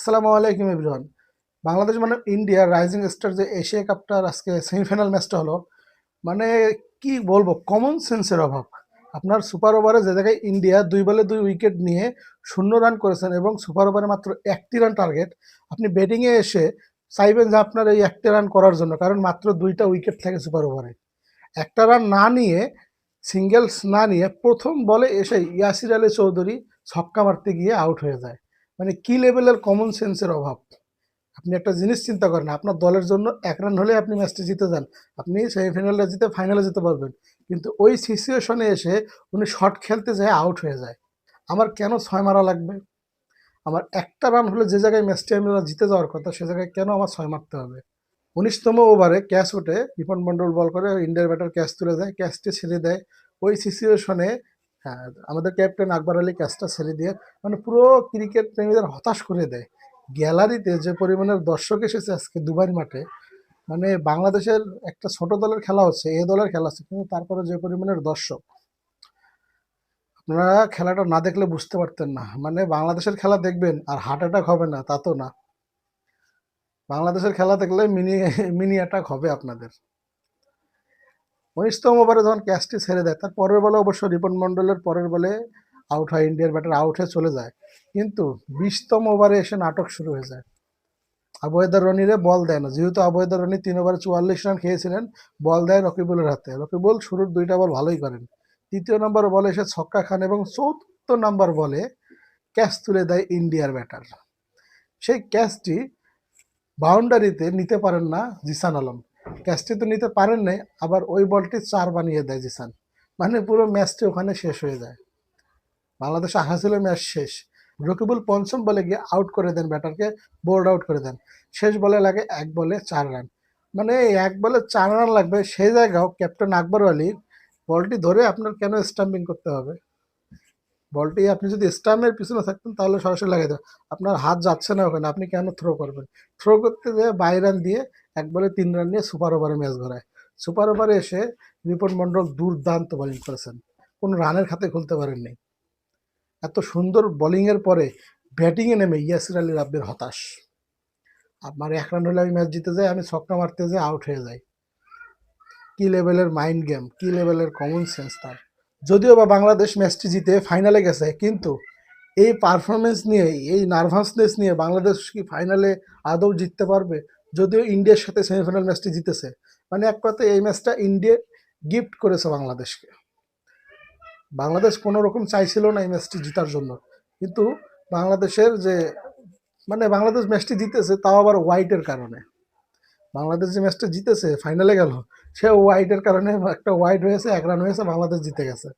আসসালামু আলাইকুম এভরিওয়ান। বাংলাদেশ মানে ইন্ডিয়া রাইজিং স্টার যে এশিয়া কাপটার আজকে সেমিফাইনাল ম্যাচটা হলো মানে কি বলব কমন সেন্সের অভাব। আপনার সুপার ওভারে যে জায়গায় ইন্ডিয়া দুই বলে দুই উইকেট নিয়ে শূন্য রান করেছেন এবং সুপার ওভারে মাত্র একটি রান টার্গেট আপনি ব্যাটিংয়ে এসে চাইবেন যে আপনার এই একটি রান করার জন্য, কারণ মাত্র দুইটা উইকেট থাকে সুপার ওভারে একটা রান না নিয়ে সিঙ্গেলস না নিয়ে প্রথম বলে এসে ইয়াসির আলী চৌধুরী ছক্কা মারতে গিয়ে আউট হয়ে যায়। মানে কি লেভেলের কমন সেন্সের অভাব? আপনি একটা জিনিস চিন্তা করেন, আপনার দলের জন্য এক রান হলে আপনি ম্যাচটি জিতে যান। আপনি সেমিফাইনালে জিতে ফাইনালে যেতে পারবেন। কিন্তু ওই সিচুয়েশনে এসে উনি শট খেলতে যায় আউট হয়ে যায়। আমার কেন ছয় মারা লাগবে? আমার একটা রান হলে যে জায়গায় ম্যাচটি আমি জিতে যাওয়ার কথা, সে জায়গায় কেন আমার ছয় মারতে হবে? উনিশতম ওভারে ক্যাচ ওঠে রিপন মন্ডল বল করে, ইন্ডিয়ার ব্যাটার ক্যাচ তুলে দেয় ক্যাচটি ছেড়ে দেয়। ওই সিচুয়েশনে হ্যাঁ, আমাদের ক্যাপ্টেন আকবর আলী ক্যাচটা ছেড়ে দিয়ে মানে পুরো ক্রিকেট প্রেমীদের হতাশ করে দেয়। গ্যালারিতে যে পরিমাণের দর্শক এসেছে আজকে দুবাই মাঠে মানে বাংলাদেশের একটা ছোট দলের খেলা হচ্ছে এ দলের খেলা হচ্ছে কিন্তু তারপরে যে পরিমাণের দর্শক আপনারা খেলাটা না দেখলে বুঝতে পারতেন না। মানে বাংলাদেশের খেলা দেখবেন আর হার্ট অ্যাটাক হবে না তা তো না। বাংলাদেশের খেলা দেখলে মিনি মিনি অ্যাটাক হবে আপনাদের। উনিশতম ওভারে যখন ক্যাচটি ছেড়ে দেয়, তার পরের বলে অবশ্য রিপন মন্ডলের পরের বলে আউট হয় ইন্ডিয়ার ব্যাটার আউট হয়ে চলে যায়। কিন্তু বিশতম ওভারে এসে নাটক শুরু হয়ে যায়। আবহেদার রনিরে বল দেয় না। যেহেতু আবহেদার রনি তিন ওভারে চুয়াল্লিশ রান খেয়েছিলেন, বল দেয় রকিবুলের হাতে। রকিবুল শুরুর দুইটা বল ভালোই করেন। তৃতীয় নম্বর বলে এসে ছক্কা খান এবং চতুর্থ নম্বর বলে ক্যাচ তুলে দেয় ইন্ডিয়ার ব্যাটার সেই ক্যাচটি বাউন্ডারিতে নিতে পারেন না জিসান আলম। ক্যাচটি তো নিতে পারেন নাই, আবার ওই বলটি চার বানিয়ে দেয় জিসান। মানে পুরো ম্যাচটি ওখানে শেষ হয়ে যায়। বাংলাদেশ ছিল ম্যাচ শেষ। রকিবুল পঞ্চম বলে গিয়ে আউট করে দেন ব্যাটারকে বোর্ড আউট করে দেন। শেষ বলে লাগে এক বলে চার রান মানে এক বলে চার রান লাগবে, সেই জায়গাও ক্যাপ্টেন আকবর আলীর বলটি ধরে আপনার কেন স্টাম্পিং করতে হবে? বলটি আপনি যদি স্টাম্পের পিছনে থাকতেন তাহলে সরাসরি লাগিয়ে দেবেন আপনার হাত যাচ্ছে না ওখানে, আপনি কেন থ্রো করবেন? থ্রো করতে যেয়ে বাই রান দিয়ে এক বলে তিন রান নিয়ে সুপার ওভারে ম্যাচ ধরায়। সুপার ওভারে এসে রিপন মন্ডল দুর্দান্ত বোলিং করেছেন। কোনো রানের খাতে খুলতে পারেননি। এত সুন্দর বোলিংয়ের পরে ব্যাটিংয়ে নেমে ইয়াসির আলী রাব্বির হতাশ। আমার এক রান হলে আমি ম্যাচ জিতে যাই, আমি ছক্কা মারতে যাই আউট হয়ে যাই। কি লেভেলের মাইন্ড গেম কি লেভেলের কমন সেন্স তার। যদিও বা বাংলাদেশ ম্যাচটি জিতে ফাইনালে গেছে, কিন্তু এই পারফরমেন্স নিয়ে, এই নার্ভাসনেস নিয়ে বাংলাদেশ কি ফাইনালে আদৌ জিততে পারবে? যদিও ইন্ডিয়ার সাথে সেমিফাইনাল ম্যাচটি জিতেছে। মানে এক কথায় এই ম্যাচটা ইন্ডিয়া গিফট করেছে বাংলাদেশকে। বাংলাদেশ কোনো রকম চাইছিল না এই ম্যাচটি জিতার জন্য। কিন্তু বাংলাদেশের যে মানে বাংলাদেশ ম্যাচটি জিতেছে তাও আবার হোয়াইটের কারণে। বাংলাদেশ যে ম্যাচটা জিতেছে ফাইনালে গেল, সে ওয়াইডের কারণে একটা ওয়াইড হয়েছে, এক রান হয়েছে, বাংলাদেশ জিতে গেছে।